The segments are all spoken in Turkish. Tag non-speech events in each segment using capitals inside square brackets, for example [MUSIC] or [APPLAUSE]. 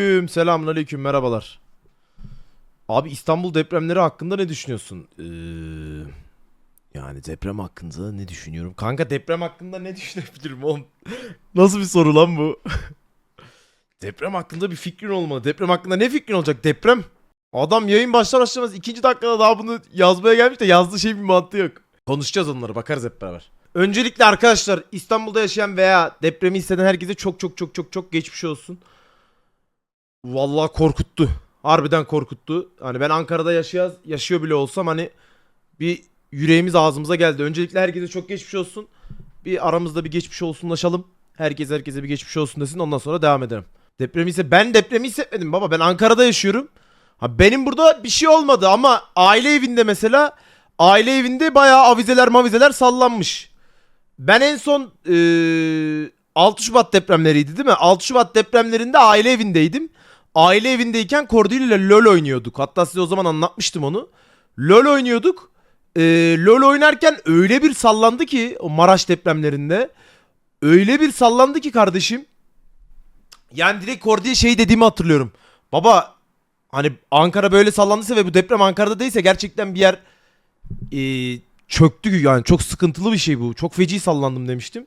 Aleyküm, Selamun aleyküm, merhabalar. Abi İstanbul depremleri hakkında ne düşünüyorsun? Ee, yani deprem hakkında ne düşünüyorum? Kanka deprem hakkında ne [LAUGHS] düşünebilirim oğlum? Nasıl bir soru lan bu? [LAUGHS] deprem hakkında bir fikrin olmalı. Deprem hakkında ne fikrin olacak? Deprem. Adam yayın başlar başlamaz ikinci dakikada daha bunu yazmaya gelmiş de yazdığı şey bir mantığı yok. Konuşacağız onları bakarız hep beraber. Öncelikle arkadaşlar İstanbul'da yaşayan veya depremi hisseden herkese çok çok çok çok çok geçmiş olsun. Vallahi korkuttu. Harbiden korkuttu. Hani ben Ankara'da yaşıyor, yaşıyor bile olsam hani bir yüreğimiz ağzımıza geldi. Öncelikle herkese çok geçmiş olsun. Bir aramızda bir geçmiş olsunlaşalım. Herkes herkese bir geçmiş olsun desin ondan sonra devam edelim. Depremi ise ben depremi hissetmedim baba. Ben Ankara'da yaşıyorum. Ha benim burada bir şey olmadı ama aile evinde mesela aile evinde bayağı avizeler mavizeler sallanmış. Ben en son eee 6 Şubat depremleriydi değil mi? 6 Şubat depremlerinde aile evindeydim. Aile evindeyken Cordil ile LoL oynuyorduk. Hatta size o zaman anlatmıştım onu. LoL oynuyorduk. Ee, LoL oynarken öyle bir sallandı ki o Maraş depremlerinde. Öyle bir sallandı ki kardeşim. Yani direkt Cordil'e şey dediğimi hatırlıyorum. Baba hani Ankara böyle sallandıysa ve bu deprem Ankara'da değilse gerçekten bir yer ee, çöktü yani çok sıkıntılı bir şey bu. Çok feci sallandım demiştim.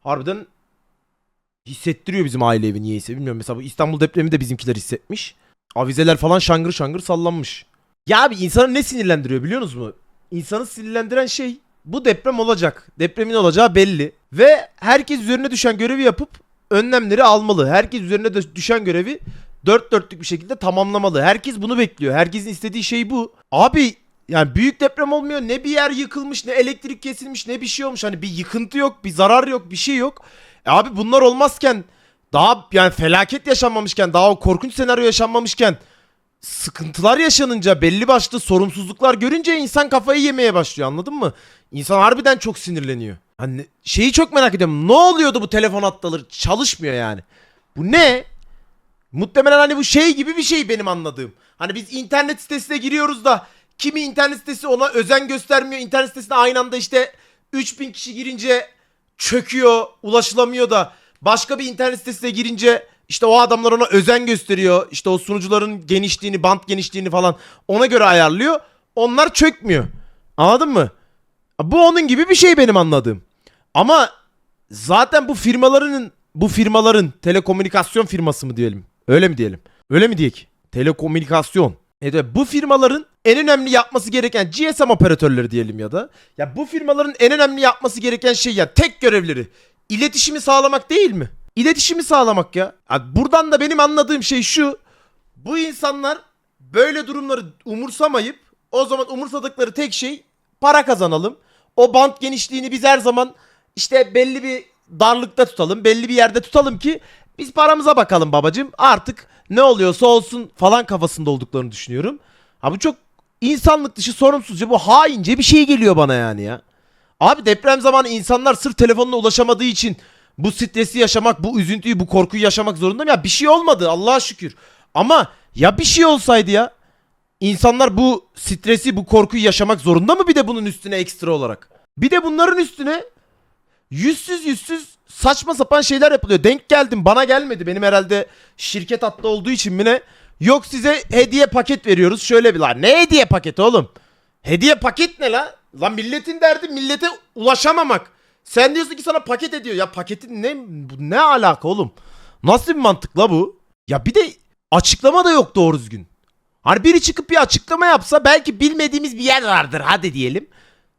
Harbiden hissettiriyor bizim aile evi niyeyse bilmiyorum. Mesela bu İstanbul depremi de bizimkiler hissetmiş. Avizeler falan şangır şangır sallanmış. Ya abi insanı ne sinirlendiriyor biliyor musunuz mu? İnsanı sinirlendiren şey bu deprem olacak. Depremin olacağı belli. Ve herkes üzerine düşen görevi yapıp önlemleri almalı. Herkes üzerine düşen görevi dört dörtlük bir şekilde tamamlamalı. Herkes bunu bekliyor. Herkesin istediği şey bu. Abi yani büyük deprem olmuyor. Ne bir yer yıkılmış, ne elektrik kesilmiş, ne bir şey olmuş. Hani bir yıkıntı yok, bir zarar yok, bir şey yok. E abi bunlar olmazken daha yani felaket yaşanmamışken, daha o korkunç senaryo yaşanmamışken sıkıntılar yaşanınca belli başlı sorumsuzluklar görünce insan kafayı yemeye başlıyor anladın mı? İnsan harbiden çok sinirleniyor. Hani şeyi çok merak ediyorum. Ne oluyordu bu telefon hattaları çalışmıyor yani. Bu ne? Muhtemelen hani bu şey gibi bir şey benim anladığım. Hani biz internet sitesine giriyoruz da kimi internet sitesi ona özen göstermiyor. İnternet sitesine aynı anda işte 3000 kişi girince çöküyor, ulaşılamıyor da başka bir internet sitesine girince işte o adamlar ona özen gösteriyor. İşte o sunucuların genişliğini, bant genişliğini falan ona göre ayarlıyor. Onlar çökmüyor. Anladın mı? Bu onun gibi bir şey benim anladığım. Ama zaten bu firmaların bu firmaların telekomünikasyon firması mı diyelim? Öyle mi diyelim? Öyle mi diyek? Telekomünikasyon. Evet bu firmaların en önemli yapması gereken GSM operatörleri diyelim ya da. Ya bu firmaların en önemli yapması gereken şey ya tek görevleri iletişimi sağlamak değil mi? İletişimi sağlamak ya. ya. Buradan da benim anladığım şey şu. Bu insanlar böyle durumları umursamayıp o zaman umursadıkları tek şey para kazanalım. O bant genişliğini biz her zaman işte belli bir darlıkta tutalım. Belli bir yerde tutalım ki biz paramıza bakalım babacım. Artık ne oluyorsa olsun falan kafasında olduklarını düşünüyorum. Ha bu çok insanlık dışı sorumsuzca bu haince bir şey geliyor bana yani ya. Abi deprem zamanı insanlar sırf telefonuna ulaşamadığı için bu stresi yaşamak, bu üzüntüyü, bu korkuyu yaşamak zorunda mı? Ya bir şey olmadı Allah'a şükür. Ama ya bir şey olsaydı ya? İnsanlar bu stresi, bu korkuyu yaşamak zorunda mı bir de bunun üstüne ekstra olarak? Bir de bunların üstüne yüzsüz yüzsüz saçma sapan şeyler yapılıyor. Denk geldim bana gelmedi. Benim herhalde şirket hatta olduğu için mi ne? Yok size hediye paket veriyoruz. Şöyle bir lan. Ne hediye paketi oğlum? Hediye paket ne la? Lan milletin derdi millete ulaşamamak. Sen diyorsun ki sana paket ediyor. Ya paketin ne ne alaka oğlum? Nasıl bir mantık la bu? Ya bir de açıklama da yok doğru düzgün. Hani biri çıkıp bir açıklama yapsa belki bilmediğimiz bir yer vardır hadi diyelim.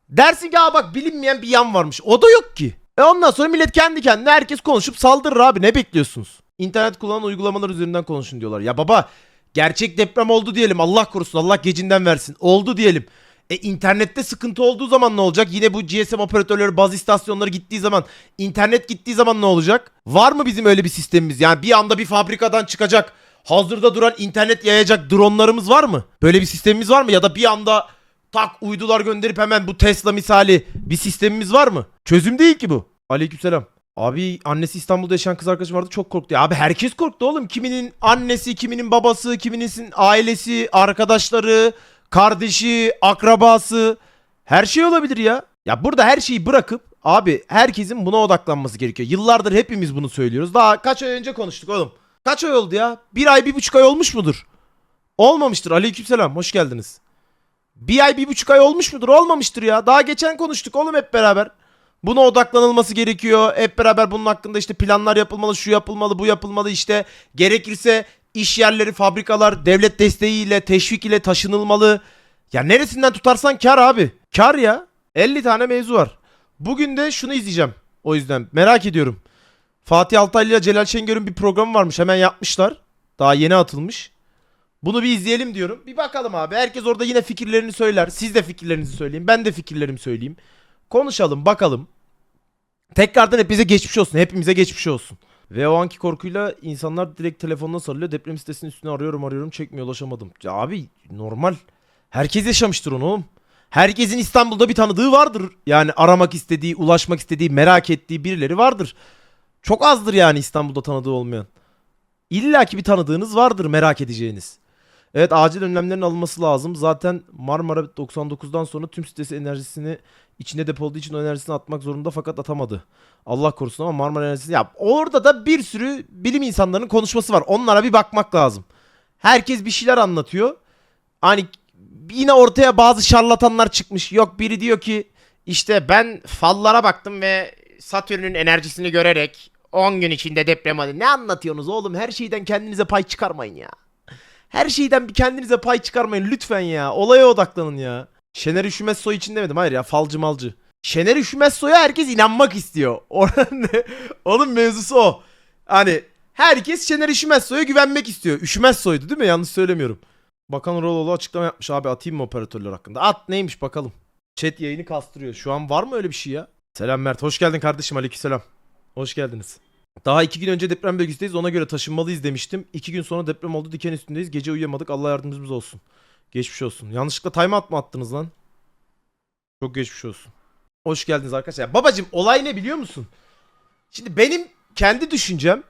Dersin ki bak bilinmeyen bir yan varmış. O da yok ki. E ondan sonra millet kendi kendine herkes konuşup saldırır abi ne bekliyorsunuz? İnternet kullanan uygulamalar üzerinden konuşun diyorlar. Ya baba gerçek deprem oldu diyelim Allah korusun Allah gecinden versin. Oldu diyelim. E internette sıkıntı olduğu zaman ne olacak? Yine bu GSM operatörleri, baz istasyonları gittiği zaman, internet gittiği zaman ne olacak? Var mı bizim öyle bir sistemimiz? Yani bir anda bir fabrikadan çıkacak, hazırda duran internet yayacak dronlarımız var mı? Böyle bir sistemimiz var mı? Ya da bir anda tak uydular gönderip hemen bu Tesla misali bir sistemimiz var mı? Çözüm değil ki bu. Aleykümselam. Abi annesi İstanbul'da yaşayan kız arkadaşım vardı çok korktu. Ya abi herkes korktu oğlum. Kiminin annesi, kiminin babası, kiminin ailesi, arkadaşları, kardeşi, akrabası. Her şey olabilir ya. Ya burada her şeyi bırakıp abi herkesin buna odaklanması gerekiyor. Yıllardır hepimiz bunu söylüyoruz. Daha kaç ay önce konuştuk oğlum. Kaç ay oldu ya? Bir ay bir buçuk ay olmuş mudur? Olmamıştır. Aleykümselam. Hoş geldiniz. Bir ay bir buçuk ay olmuş mudur? Olmamıştır ya. Daha geçen konuştuk oğlum hep beraber. Buna odaklanılması gerekiyor. Hep beraber bunun hakkında işte planlar yapılmalı, şu yapılmalı, bu yapılmalı işte. Gerekirse iş yerleri, fabrikalar devlet desteğiyle, teşvik ile taşınılmalı. Ya neresinden tutarsan kar abi. Kar ya. 50 tane mevzu var. Bugün de şunu izleyeceğim. O yüzden merak ediyorum. Fatih Altaylı ile Celal Şengör'ün bir programı varmış. Hemen yapmışlar. Daha yeni atılmış. Bunu bir izleyelim diyorum. Bir bakalım abi. Herkes orada yine fikirlerini söyler. Siz de fikirlerinizi söyleyin. Ben de fikirlerimi söyleyeyim. Konuşalım bakalım. Tekrardan hepimize geçmiş olsun. Hepimize geçmiş olsun. Ve o anki korkuyla insanlar direkt telefonuna sarılıyor. Deprem sitesinin üstüne arıyorum arıyorum çekmiyor ulaşamadım. Ya abi normal. Herkes yaşamıştır onu oğlum. Herkesin İstanbul'da bir tanıdığı vardır. Yani aramak istediği, ulaşmak istediği, merak ettiği birileri vardır. Çok azdır yani İstanbul'da tanıdığı olmayan. İlla ki bir tanıdığınız vardır merak edeceğiniz. Evet acil önlemlerin alınması lazım. Zaten Marmara 99'dan sonra tüm sitesi enerjisini içinde depoladığı için o enerjisini atmak zorunda fakat atamadı. Allah korusun ama Marmara enerjisi ya orada da bir sürü bilim insanlarının konuşması var. Onlara bir bakmak lazım. Herkes bir şeyler anlatıyor. Hani yine ortaya bazı şarlatanlar çıkmış. Yok biri diyor ki işte ben fallara baktım ve Satürn'ün enerjisini görerek 10 gün içinde deprem oldu. Ne anlatıyorsunuz oğlum? Her şeyden kendinize pay çıkarmayın ya. Her şeyden bir kendinize pay çıkarmayın lütfen ya. Olaya odaklanın ya. Şener Üşümez Soy için demedim. Hayır ya falcı malcı. Şener Üşümez Soy'a herkes inanmak istiyor. [LAUGHS] Onun mevzusu o. Hani herkes Şener Üşümez Soy'a güvenmek istiyor. Üşümez Soy'du değil mi? Yanlış söylemiyorum. Bakan Roloğlu açıklama yapmış abi atayım mı operatörler hakkında? At neymiş bakalım. Chat yayını kastırıyor. Şu an var mı öyle bir şey ya? Selam Mert. Hoş geldin kardeşim. Aleykümselam. Hoş geldiniz. Daha iki gün önce deprem bölgesindeyiz. Ona göre taşınmalıyız demiştim. İki gün sonra deprem oldu. Diken üstündeyiz. Gece uyuyamadık. Allah yardımcımız olsun. Geçmiş olsun. Yanlışlıkla time out mı attınız lan? Çok geçmiş olsun. Hoş geldiniz arkadaşlar. Babacım olay ne biliyor musun? Şimdi benim kendi düşüncem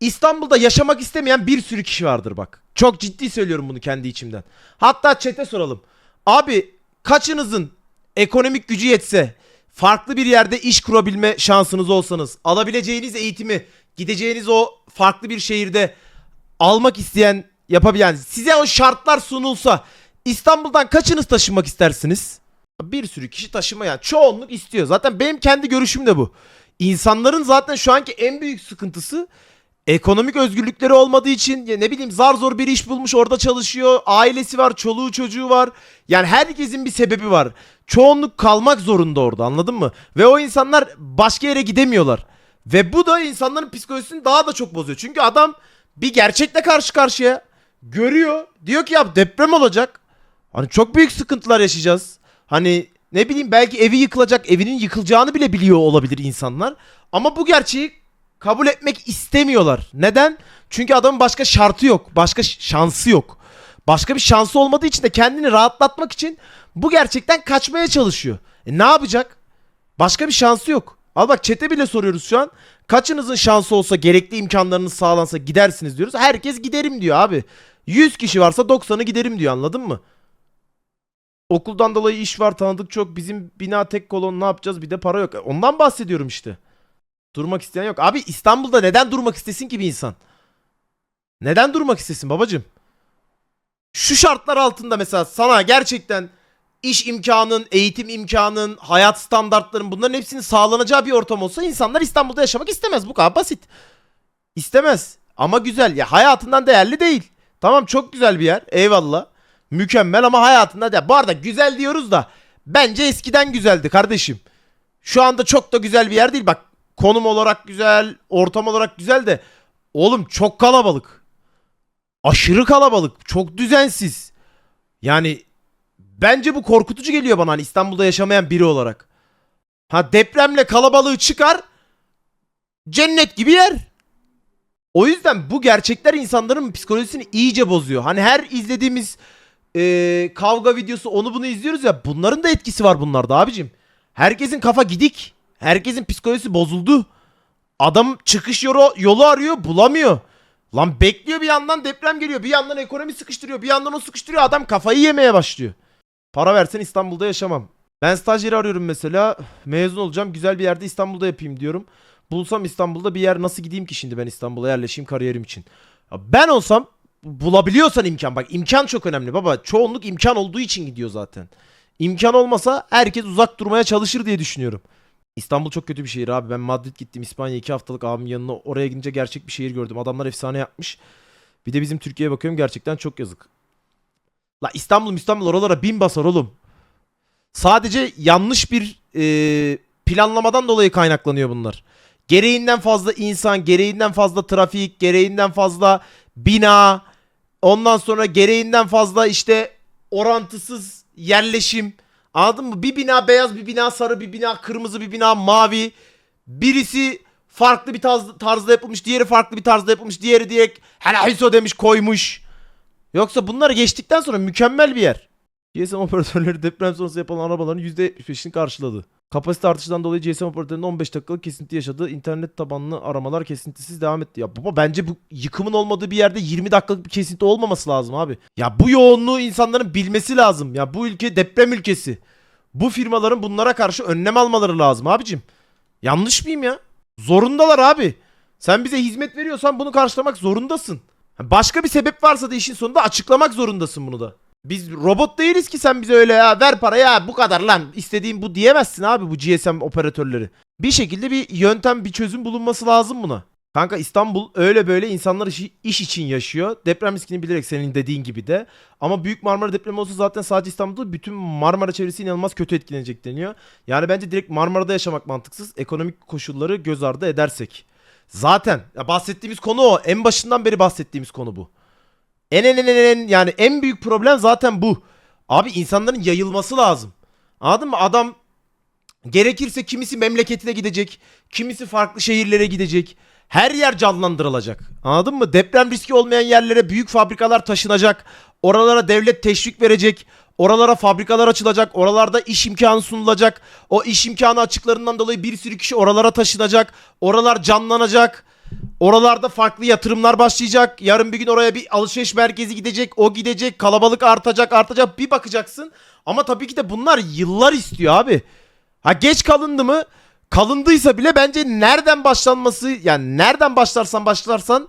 İstanbul'da yaşamak istemeyen bir sürü kişi vardır bak. Çok ciddi söylüyorum bunu kendi içimden. Hatta chat'e soralım. Abi kaçınızın ekonomik gücü yetse farklı bir yerde iş kurabilme şansınız olsanız alabileceğiniz eğitimi gideceğiniz o farklı bir şehirde almak isteyen yapabilen size o şartlar sunulsa İstanbul'dan kaçınız taşınmak istersiniz? Bir sürü kişi taşımayan çoğunluk istiyor. Zaten benim kendi görüşüm de bu. İnsanların zaten şu anki en büyük sıkıntısı ekonomik özgürlükleri olmadığı için ya ne bileyim zar zor bir iş bulmuş orada çalışıyor. Ailesi var, çoluğu çocuğu var. Yani herkesin bir sebebi var. Çoğunluk kalmak zorunda orada anladın mı? Ve o insanlar başka yere gidemiyorlar. Ve bu da insanların psikolojisini daha da çok bozuyor. Çünkü adam bir gerçekle karşı karşıya görüyor. Diyor ki ya deprem olacak. Hani çok büyük sıkıntılar yaşayacağız. Hani ne bileyim belki evi yıkılacak, evinin yıkılacağını bile biliyor olabilir insanlar. Ama bu gerçeği kabul etmek istemiyorlar. Neden? Çünkü adamın başka şartı yok. Başka şansı yok. Başka bir şansı olmadığı için de kendini rahatlatmak için bu gerçekten kaçmaya çalışıyor. E ne yapacak? Başka bir şansı yok. Al bak çete bile soruyoruz şu an. Kaçınızın şansı olsa gerekli imkanlarınız sağlansa gidersiniz diyoruz. Herkes giderim diyor abi. 100 kişi varsa 90'ı giderim diyor anladın mı? Okuldan dolayı iş var tanıdık çok. Bizim bina tek kolon ne yapacağız bir de para yok. Ondan bahsediyorum işte. Durmak isteyen yok. Abi İstanbul'da neden durmak istesin ki bir insan? Neden durmak istesin babacım? Şu şartlar altında mesela sana gerçekten iş imkanın, eğitim imkanın, hayat standartların bunların hepsinin sağlanacağı bir ortam olsa insanlar İstanbul'da yaşamak istemez. Bu kadar basit. İstemez. Ama güzel. Ya hayatından değerli değil. Tamam çok güzel bir yer. Eyvallah. Mükemmel ama hayatında değer. Bu arada güzel diyoruz da bence eskiden güzeldi kardeşim. Şu anda çok da güzel bir yer değil. Bak konum olarak güzel, ortam olarak güzel de oğlum çok kalabalık. Aşırı kalabalık, çok düzensiz. Yani bence bu korkutucu geliyor bana hani İstanbul'da yaşamayan biri olarak. Ha depremle kalabalığı çıkar. Cennet gibi yer. O yüzden bu gerçekler insanların psikolojisini iyice bozuyor. Hani her izlediğimiz e, kavga videosu onu bunu izliyoruz ya bunların da etkisi var bunlarda abicim. Herkesin kafa gidik. Herkesin psikolojisi bozuldu. Adam çıkış yolu, yolu arıyor bulamıyor. Lan bekliyor bir yandan deprem geliyor. Bir yandan ekonomi sıkıştırıyor. Bir yandan o sıkıştırıyor. Adam kafayı yemeye başlıyor. Para versen İstanbul'da yaşamam. Ben stajyeri arıyorum mesela. Mezun olacağım. Güzel bir yerde İstanbul'da yapayım diyorum. bulsam İstanbul'da bir yer nasıl gideyim ki şimdi ben İstanbul'a yerleşeyim kariyerim için. Ya ben olsam bulabiliyorsan imkan bak imkan çok önemli baba. Çoğunluk imkan olduğu için gidiyor zaten. İmkan olmasa herkes uzak durmaya çalışır diye düşünüyorum. İstanbul çok kötü bir şehir abi. Ben Madrid gittim İspanya iki haftalık abimin yanına. Oraya gidince gerçek bir şehir gördüm. Adamlar efsane yapmış. Bir de bizim Türkiye'ye bakıyorum gerçekten çok yazık. La İstanbul İstanbul oralara bin basar oğlum. Sadece yanlış bir e, planlamadan dolayı kaynaklanıyor bunlar. Gereğinden fazla insan, gereğinden fazla trafik, gereğinden fazla bina, ondan sonra gereğinden fazla işte orantısız yerleşim. Anladın mı? Bir bina beyaz, bir bina sarı, bir bina kırmızı, bir bina mavi. Birisi farklı bir tarz, tarzda yapılmış, diğeri farklı bir tarzda yapılmış, diğeri direkt helal demiş koymuş. Yoksa bunları geçtikten sonra mükemmel bir yer. GSM operatörleri deprem sonrası yapılan arabaların %75'ini karşıladı. Kapasite artışından dolayı GSM operatörlerinin 15 dakikalık kesinti yaşadığı internet tabanlı aramalar kesintisiz devam etti. Ya baba bence bu yıkımın olmadığı bir yerde 20 dakikalık bir kesinti olmaması lazım abi. Ya bu yoğunluğu insanların bilmesi lazım. Ya bu ülke deprem ülkesi. Bu firmaların bunlara karşı önlem almaları lazım abicim. Yanlış mıyım ya? Zorundalar abi. Sen bize hizmet veriyorsan bunu karşılamak zorundasın. Başka bir sebep varsa da işin sonunda açıklamak zorundasın bunu da. Biz robot değiliz ki sen bize öyle ya ver para ya bu kadar lan istediğin bu diyemezsin abi bu GSM operatörleri. Bir şekilde bir yöntem bir çözüm bulunması lazım buna. Kanka İstanbul öyle böyle insanlar işi, iş için yaşıyor. Deprem riskini bilerek senin dediğin gibi de. Ama Büyük Marmara depremi olsa zaten sadece İstanbul'da bütün Marmara çevresi inanılmaz kötü etkilenecek deniyor. Yani bence direkt Marmara'da yaşamak mantıksız. Ekonomik koşulları göz ardı edersek. Zaten ya bahsettiğimiz konu o. En başından beri bahsettiğimiz konu bu. En en en en yani en büyük problem zaten bu. Abi insanların yayılması lazım. Anladın mı? Adam gerekirse kimisi memleketine gidecek, kimisi farklı şehirlere gidecek. Her yer canlandırılacak. Anladın mı? Deprem riski olmayan yerlere büyük fabrikalar taşınacak. Oralara devlet teşvik verecek. Oralara fabrikalar açılacak. Oralarda iş imkanı sunulacak. O iş imkanı açıklarından dolayı bir sürü kişi oralara taşınacak. Oralar canlanacak. Oralarda farklı yatırımlar başlayacak. Yarın bir gün oraya bir alışveriş merkezi gidecek. O gidecek. Kalabalık artacak artacak. Bir bakacaksın. Ama tabii ki de bunlar yıllar istiyor abi. Ha geç kalındı mı? Kalındıysa bile bence nereden başlanması yani nereden başlarsan başlarsan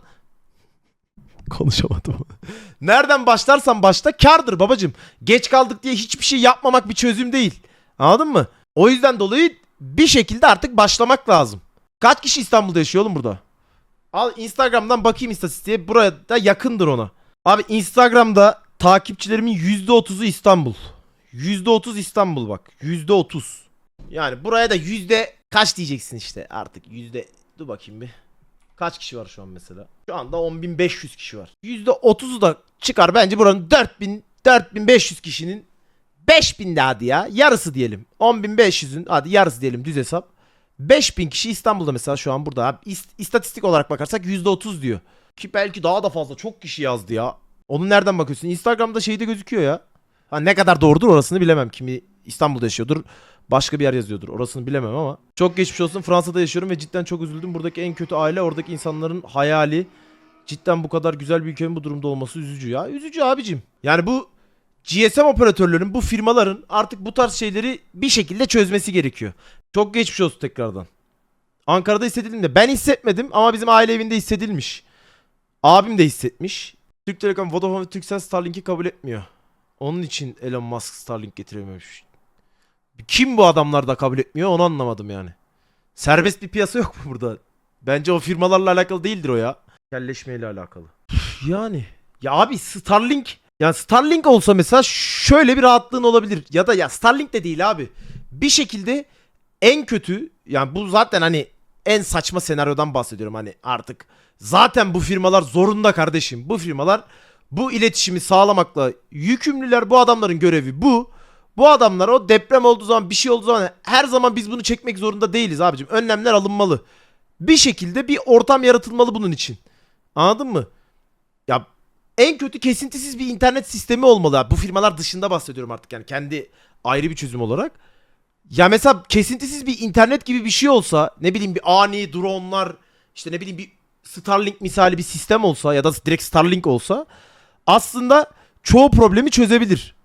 konuşamadım. [LAUGHS] nereden başlarsan başla kardır babacım. Geç kaldık diye hiçbir şey yapmamak bir çözüm değil. Anladın mı? O yüzden dolayı bir şekilde artık başlamak lazım. Kaç kişi İstanbul'da yaşıyor oğlum burada? Al Instagram'dan bakayım istatistiğe. Buraya da yakındır ona. Abi Instagram'da takipçilerimin %30'u İstanbul. %30 İstanbul bak. %30. Yani buraya da yüzde kaç diyeceksin işte artık yüzde dur bakayım bir. Kaç kişi var şu an mesela? Şu anda 10.500 kişi var. %30'u da çıkar bence buranın 4000 4500 kişinin 5000 de hadi ya yarısı diyelim. 10.500'ün hadi yarısı diyelim düz hesap. 5000 kişi İstanbul'da mesela şu an burada. İst- İstatistik olarak bakarsak %30 diyor. Ki belki daha da fazla çok kişi yazdı ya. Onu nereden bakıyorsun? Instagram'da şeyde gözüküyor ya. Ha ne kadar doğrudur orasını bilemem. Kimi İstanbul'da yaşıyordur. Başka bir yer yazıyordur. Orasını bilemem ama. Çok geçmiş olsun. Fransa'da yaşıyorum ve cidden çok üzüldüm. Buradaki en kötü aile oradaki insanların hayali. Cidden bu kadar güzel bir ülkenin bu durumda olması üzücü ya. Üzücü abicim. Yani bu GSM operatörlerinin, bu firmaların artık bu tarz şeyleri bir şekilde çözmesi gerekiyor. Çok geçmiş olsun tekrardan. Ankara'da hissedildi. Ben hissetmedim ama bizim aile evinde hissedilmiş. Abim de hissetmiş. Türk Telekom, Vodafone ve Turkcell Starlink'i kabul etmiyor. Onun için Elon Musk Starlink getiremiyormuş. Kim bu adamlar da kabul etmiyor onu anlamadım yani. Serbest bir piyasa yok mu burada? Bence o firmalarla alakalı değildir o ya. Kelleşmeyle alakalı. Üf, Yani. Ya abi Starlink. Yani Starlink olsa mesela şöyle bir rahatlığın olabilir. Ya da ya Starlink de değil abi. Bir şekilde en kötü yani bu zaten hani en saçma senaryodan bahsediyorum hani artık. Zaten bu firmalar zorunda kardeşim. Bu firmalar bu iletişimi sağlamakla yükümlüler. Bu adamların görevi bu. Bu adamlar o deprem olduğu zaman bir şey olduğu zaman her zaman biz bunu çekmek zorunda değiliz abicim. Önlemler alınmalı. Bir şekilde bir ortam yaratılmalı bunun için. Anladın mı? Ya en kötü kesintisiz bir internet sistemi olmalı. Bu firmalar dışında bahsediyorum artık yani kendi ayrı bir çözüm olarak. Ya mesela kesintisiz bir internet gibi bir şey olsa ne bileyim bir ani dronlar işte ne bileyim bir Starlink misali bir sistem olsa ya da direkt Starlink olsa aslında çoğu problemi çözebilir.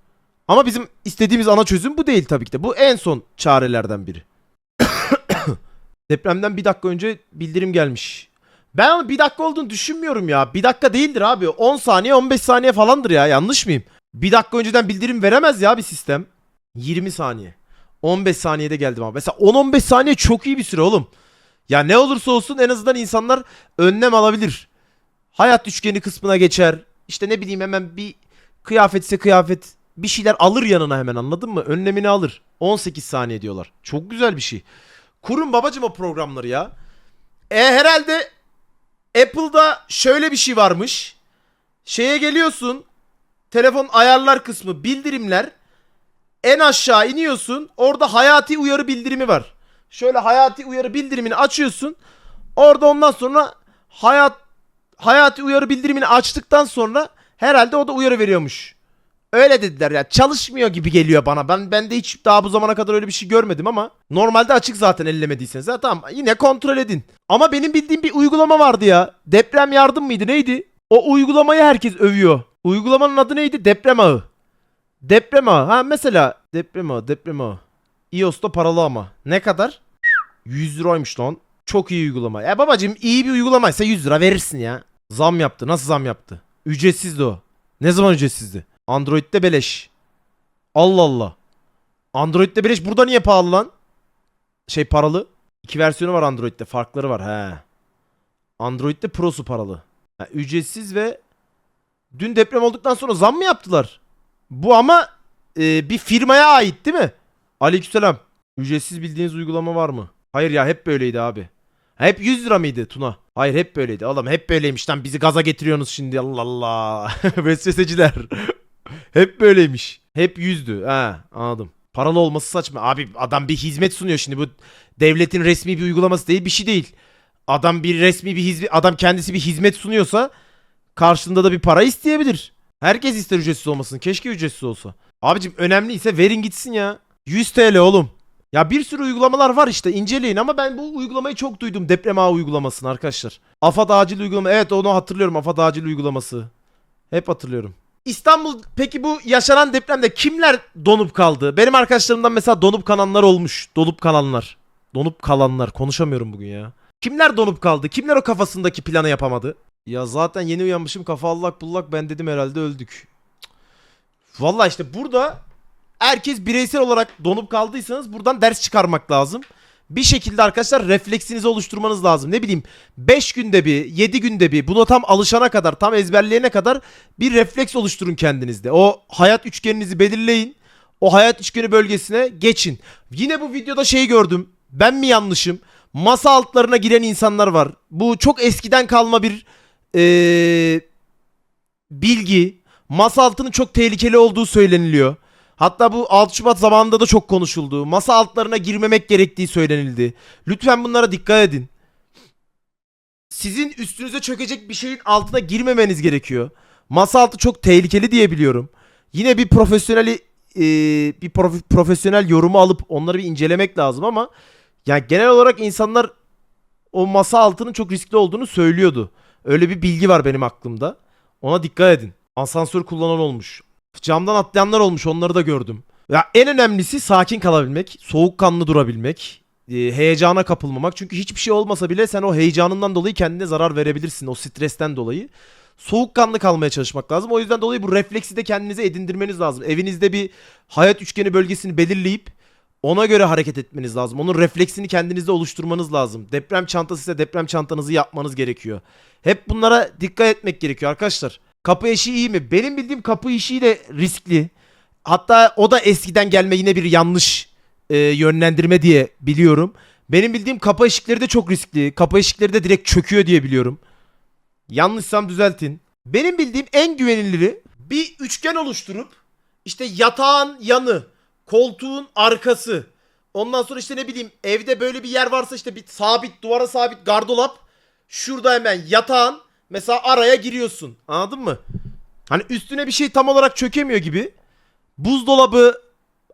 Ama bizim istediğimiz ana çözüm bu değil tabii ki de. Bu en son çarelerden biri. [COUGHS] Depremden bir dakika önce bildirim gelmiş. Ben ama bir dakika olduğunu düşünmüyorum ya. Bir dakika değildir abi. 10 saniye 15 saniye falandır ya. Yanlış mıyım? Bir dakika önceden bildirim veremez ya bir sistem. 20 saniye. 15 saniyede geldim abi. Mesela 10-15 saniye çok iyi bir süre oğlum. Ya ne olursa olsun en azından insanlar önlem alabilir. Hayat üçgeni kısmına geçer. İşte ne bileyim hemen bir kıyafetse kıyafet bir şeyler alır yanına hemen anladın mı? Önlemini alır. 18 saniye diyorlar. Çok güzel bir şey. Kurun babacım o programları ya. E herhalde Apple'da şöyle bir şey varmış. Şeye geliyorsun. Telefon ayarlar kısmı bildirimler. En aşağı iniyorsun. Orada hayati uyarı bildirimi var. Şöyle hayati uyarı bildirimini açıyorsun. Orada ondan sonra hayat hayati uyarı bildirimini açtıktan sonra herhalde o da uyarı veriyormuş. Öyle dediler ya. Çalışmıyor gibi geliyor bana. Ben ben de hiç daha bu zamana kadar öyle bir şey görmedim ama normalde açık zaten ellemediyseniz. Ha, tamam yine kontrol edin. Ama benim bildiğim bir uygulama vardı ya. Deprem yardım mıydı neydi? O uygulamayı herkes övüyor. Uygulamanın adı neydi? Deprem ağı. Deprem ağı. Ha mesela deprem ağı, deprem ağı. iOS'ta paralı ama. Ne kadar? 100 liraymış lan. Çok iyi uygulama. Ya babacığım iyi bir uygulamaysa 100 lira verirsin ya. Zam yaptı. Nasıl zam yaptı? Ücretsizdi o. Ne zaman ücretsizdi? Android'de beleş. Allah Allah. Android'de beleş burada niye pahalı lan? Şey paralı. İki versiyonu var Android'de. Farkları var he. Android'de Pro'su paralı. Ha, ücretsiz ve dün deprem olduktan sonra zam mı yaptılar? Bu ama e, bir firmaya ait değil mi? Aleykümselam. Ücretsiz bildiğiniz uygulama var mı? Hayır ya hep böyleydi abi. Hep 100 lira mıydı Tuna? Hayır hep böyleydi. Oğlum hep böyleymiş lan bizi gaza getiriyorsunuz şimdi Allah Allah. [LAUGHS] Vesveseciler. Hep böyleymiş. Hep yüzdü. Ha anladım. Paralı olması saçma. Abi adam bir hizmet sunuyor şimdi bu devletin resmi bir uygulaması değil bir şey değil. Adam bir resmi bir hizmet adam kendisi bir hizmet sunuyorsa karşılığında da bir para isteyebilir. Herkes ister ücretsiz olmasın. Keşke ücretsiz olsa. Abicim önemliyse verin gitsin ya. 100 TL oğlum. Ya bir sürü uygulamalar var işte inceleyin ama ben bu uygulamayı çok duydum. Deprem ağı uygulamasını arkadaşlar. AFAD acil uygulama. Evet onu hatırlıyorum AFAD acil uygulaması. Hep hatırlıyorum. İstanbul peki bu yaşanan depremde kimler donup kaldı? Benim arkadaşlarımdan mesela donup kalanlar olmuş. Donup kalanlar. Donup kalanlar. Konuşamıyorum bugün ya. Kimler donup kaldı? Kimler o kafasındaki planı yapamadı? Ya zaten yeni uyanmışım kafa allak bullak ben dedim herhalde öldük. Valla işte burada herkes bireysel olarak donup kaldıysanız buradan ders çıkarmak lazım. Bir şekilde arkadaşlar refleksinizi oluşturmanız lazım. Ne bileyim 5 günde bir 7 günde bir buna tam alışana kadar tam ezberleyene kadar bir refleks oluşturun kendinizde. O hayat üçgeninizi belirleyin. O hayat üçgeni bölgesine geçin. Yine bu videoda şey gördüm. Ben mi yanlışım? Masa altlarına giren insanlar var. Bu çok eskiden kalma bir ee, bilgi. Masa altının çok tehlikeli olduğu söyleniliyor. Hatta bu 6 Şubat zamanında da çok konuşuldu. Masa altlarına girmemek gerektiği söylenildi. Lütfen bunlara dikkat edin. Sizin üstünüze çökecek bir şeyin altına girmemeniz gerekiyor. Masa altı çok tehlikeli diye biliyorum. Yine bir profesyoneli e, bir prof- profesyonel yorumu alıp onları bir incelemek lazım ama yani genel olarak insanlar o masa altının çok riskli olduğunu söylüyordu. Öyle bir bilgi var benim aklımda. Ona dikkat edin. Asansör kullanan olmuş. Camdan atlayanlar olmuş onları da gördüm. Ya en önemlisi sakin kalabilmek, soğukkanlı durabilmek, e, heyecana kapılmamak. Çünkü hiçbir şey olmasa bile sen o heyecanından dolayı kendine zarar verebilirsin o stresten dolayı. Soğukkanlı kalmaya çalışmak lazım. O yüzden dolayı bu refleksi de kendinize edindirmeniz lazım. Evinizde bir hayat üçgeni bölgesini belirleyip ona göre hareket etmeniz lazım. Onun refleksini kendinizde oluşturmanız lazım. Deprem çantası ise deprem çantanızı yapmanız gerekiyor. Hep bunlara dikkat etmek gerekiyor arkadaşlar. Kapı eşiği iyi mi? Benim bildiğim kapı eşiği de riskli. Hatta o da eskiden gelme yine bir yanlış e, yönlendirme diye biliyorum. Benim bildiğim kapı eşikleri de çok riskli. Kapı eşikleri de direkt çöküyor diye biliyorum. Yanlışsam düzeltin. Benim bildiğim en güveniliri bir üçgen oluşturup işte yatağın yanı, koltuğun arkası. Ondan sonra işte ne bileyim evde böyle bir yer varsa işte bir sabit duvara sabit gardolap. Şurada hemen yatağın mesela araya giriyorsun. Anladın mı? Hani üstüne bir şey tam olarak çökemiyor gibi. Buzdolabı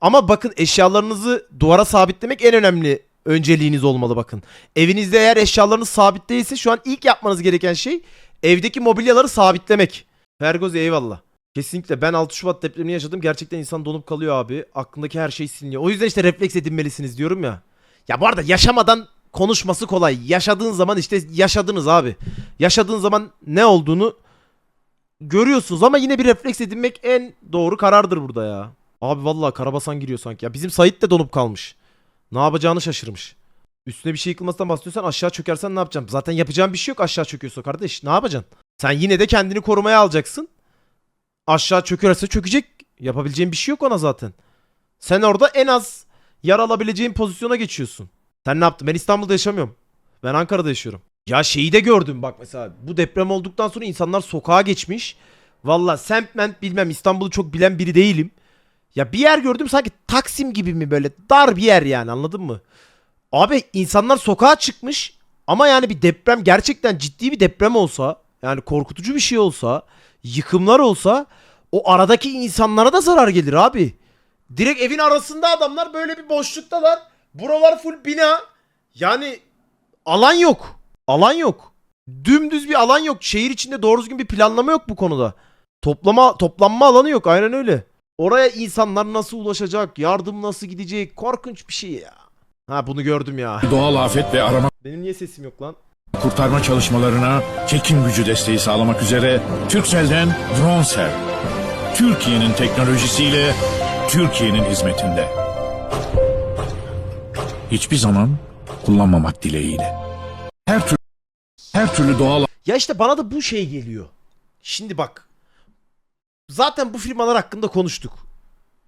ama bakın eşyalarınızı duvara sabitlemek en önemli önceliğiniz olmalı bakın. Evinizde eğer eşyalarınız sabit değilse şu an ilk yapmanız gereken şey evdeki mobilyaları sabitlemek. Fergozi eyvallah. Kesinlikle ben 6 Şubat depremini yaşadım. Gerçekten insan donup kalıyor abi. Aklındaki her şey siliniyor. O yüzden işte refleks edinmelisiniz diyorum ya. Ya bu arada yaşamadan konuşması kolay. Yaşadığın zaman işte yaşadınız abi. Yaşadığın zaman ne olduğunu görüyorsunuz ama yine bir refleks edinmek en doğru karardır burada ya. Abi vallahi karabasan giriyor sanki. Ya bizim Sait de donup kalmış. Ne yapacağını şaşırmış. Üstüne bir şey yıkılmasından bahsediyorsan aşağı çökersen ne yapacaksın? Zaten yapacağın bir şey yok aşağı çöküyorsa kardeş. Ne yapacaksın? Sen yine de kendini korumaya alacaksın. Aşağı çökerse çökecek. Yapabileceğin bir şey yok ona zaten. Sen orada en az yer alabileceğin pozisyona geçiyorsun. Sen ne yaptın? Ben İstanbul'da yaşamıyorum. Ben Ankara'da yaşıyorum. Ya şeyi de gördüm bak mesela. Bu deprem olduktan sonra insanlar sokağa geçmiş. Valla semtment bilmem İstanbul'u çok bilen biri değilim. Ya bir yer gördüm sanki Taksim gibi mi böyle dar bir yer yani anladın mı? Abi insanlar sokağa çıkmış ama yani bir deprem gerçekten ciddi bir deprem olsa yani korkutucu bir şey olsa yıkımlar olsa o aradaki insanlara da zarar gelir abi. Direkt evin arasında adamlar böyle bir boşluktalar. Buralar full bina. Yani alan yok. Alan yok. Dümdüz bir alan yok. Şehir içinde doğru düzgün bir planlama yok bu konuda. Toplama toplanma alanı yok. Aynen öyle. Oraya insanlar nasıl ulaşacak? Yardım nasıl gidecek? Korkunç bir şey ya. Ha bunu gördüm ya. Doğal afet ve arama Benim niye sesim yok lan? kurtarma çalışmalarına çekim gücü desteği sağlamak üzere Turkcell'den DroneServ. Türkiye'nin teknolojisiyle Türkiye'nin hizmetinde. Hiçbir zaman kullanmamak dileğiyle. Her türlü her türlü doğal Ya işte bana da bu şey geliyor. Şimdi bak. Zaten bu firmalar hakkında konuştuk.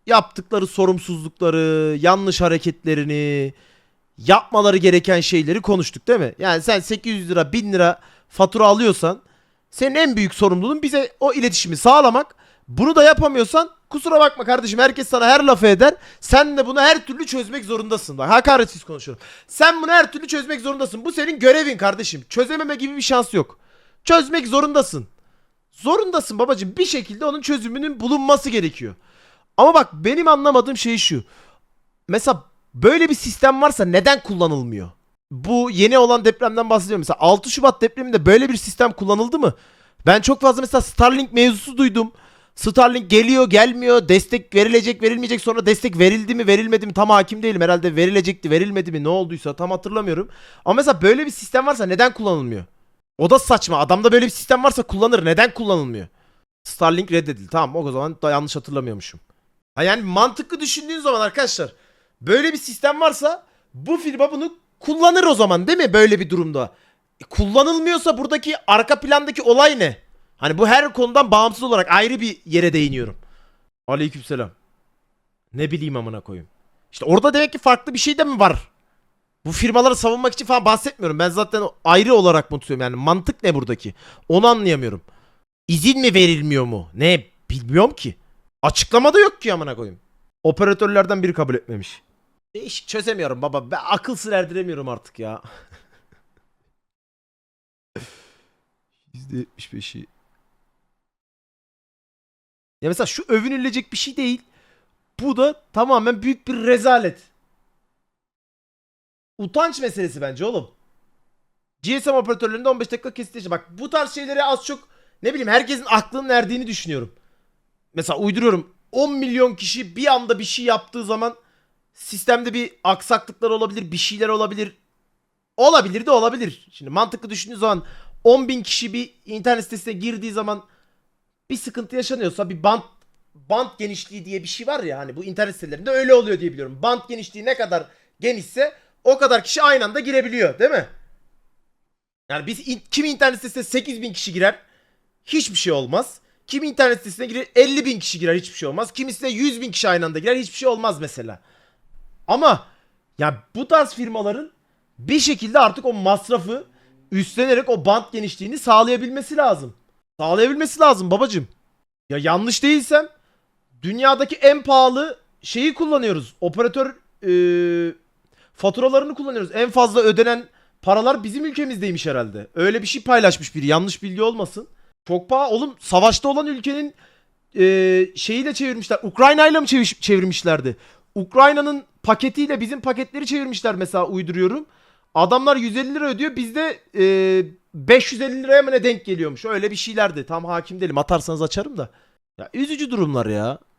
Yaptıkları sorumsuzlukları, yanlış hareketlerini, yapmaları gereken şeyleri konuştuk değil mi? Yani sen 800 lira, 1000 lira fatura alıyorsan senin en büyük sorumluluğun bize o iletişimi sağlamak. Bunu da yapamıyorsan kusura bakma kardeşim herkes sana her lafı eder. Sen de bunu her türlü çözmek zorundasın. Bak hakaretsiz konuşuyorum. Sen bunu her türlü çözmek zorundasın. Bu senin görevin kardeşim. Çözememe gibi bir şans yok. Çözmek zorundasın. Zorundasın babacığım. Bir şekilde onun çözümünün bulunması gerekiyor. Ama bak benim anlamadığım şey şu. Mesela böyle bir sistem varsa neden kullanılmıyor? Bu yeni olan depremden bahsediyorum. Mesela 6 Şubat depreminde böyle bir sistem kullanıldı mı? Ben çok fazla mesela Starlink mevzusu duydum. Starlink geliyor gelmiyor destek verilecek verilmeyecek sonra destek verildi mi verilmedi mi tam hakim değilim herhalde verilecekti verilmedi mi ne olduysa tam hatırlamıyorum. Ama mesela böyle bir sistem varsa neden kullanılmıyor? O da saçma adamda böyle bir sistem varsa kullanır neden kullanılmıyor? Starlink reddedildi tamam o zaman da yanlış hatırlamıyormuşum. Ha yani mantıklı düşündüğün zaman arkadaşlar böyle bir sistem varsa bu firma bunu kullanır o zaman değil mi böyle bir durumda? E, kullanılmıyorsa buradaki arka plandaki olay ne? Hani bu her konudan bağımsız olarak ayrı bir yere değiniyorum. Aleykümselam. Ne bileyim amına koyayım. İşte orada demek ki farklı bir şey de mi var? Bu firmaları savunmak için falan bahsetmiyorum. Ben zaten ayrı olarak mı tutuyorum yani mantık ne buradaki? Onu anlayamıyorum. İzin mi verilmiyor mu? Ne bilmiyorum ki. Açıklamada yok ki amına koyayım. Operatörlerden biri kabul etmemiş. Değişik çözemiyorum baba. Ben akıl sır erdiremiyorum artık ya. [LAUGHS] %75'i. Ya mesela şu övünülecek bir şey değil. Bu da tamamen büyük bir rezalet. Utanç meselesi bence oğlum. GSM operatörlerinde 15 dakika kesitleşti. Bak bu tarz şeyleri az çok ne bileyim herkesin aklının erdiğini düşünüyorum. Mesela uyduruyorum 10 milyon kişi bir anda bir şey yaptığı zaman sistemde bir aksaklıklar olabilir, bir şeyler olabilir. Olabilir de olabilir. Şimdi mantıklı düşündüğün zaman 10 bin kişi bir internet sitesine girdiği zaman bir sıkıntı yaşanıyorsa bir band band genişliği diye bir şey var ya hani bu internet sitelerinde öyle oluyor diye biliyorum. Band genişliği ne kadar genişse o kadar kişi aynı anda girebiliyor değil mi? Yani biz in, kim internet sitesine 8 bin kişi girer hiçbir şey olmaz. Kim internet sitesine girer 50 bin kişi girer hiçbir şey olmaz. Kimisine 100 bin kişi aynı anda girer hiçbir şey olmaz mesela. Ama ya bu tarz firmaların bir şekilde artık o masrafı üstlenerek o band genişliğini sağlayabilmesi lazım. Sağlayabilmesi lazım babacım. Ya yanlış değilsem dünyadaki en pahalı şeyi kullanıyoruz. Operatör eee, faturalarını kullanıyoruz. En fazla ödenen paralar bizim ülkemizdeymiş herhalde. Öyle bir şey paylaşmış biri. Yanlış bilgi olmasın. Çok pahalı. Oğlum savaşta olan ülkenin eee şeyiyle çevirmişler. Ukrayna ile mi çevir- çevirmişlerdi? Ukrayna'nın paketiyle bizim paketleri çevirmişler mesela uyduruyorum. Adamlar 150 lira ödüyor. Bizde eee 550 liraya mı ne denk geliyormuş. Öyle bir şeylerdi. Tam hakim değilim. Atarsanız açarım da. Ya üzücü durumlar ya.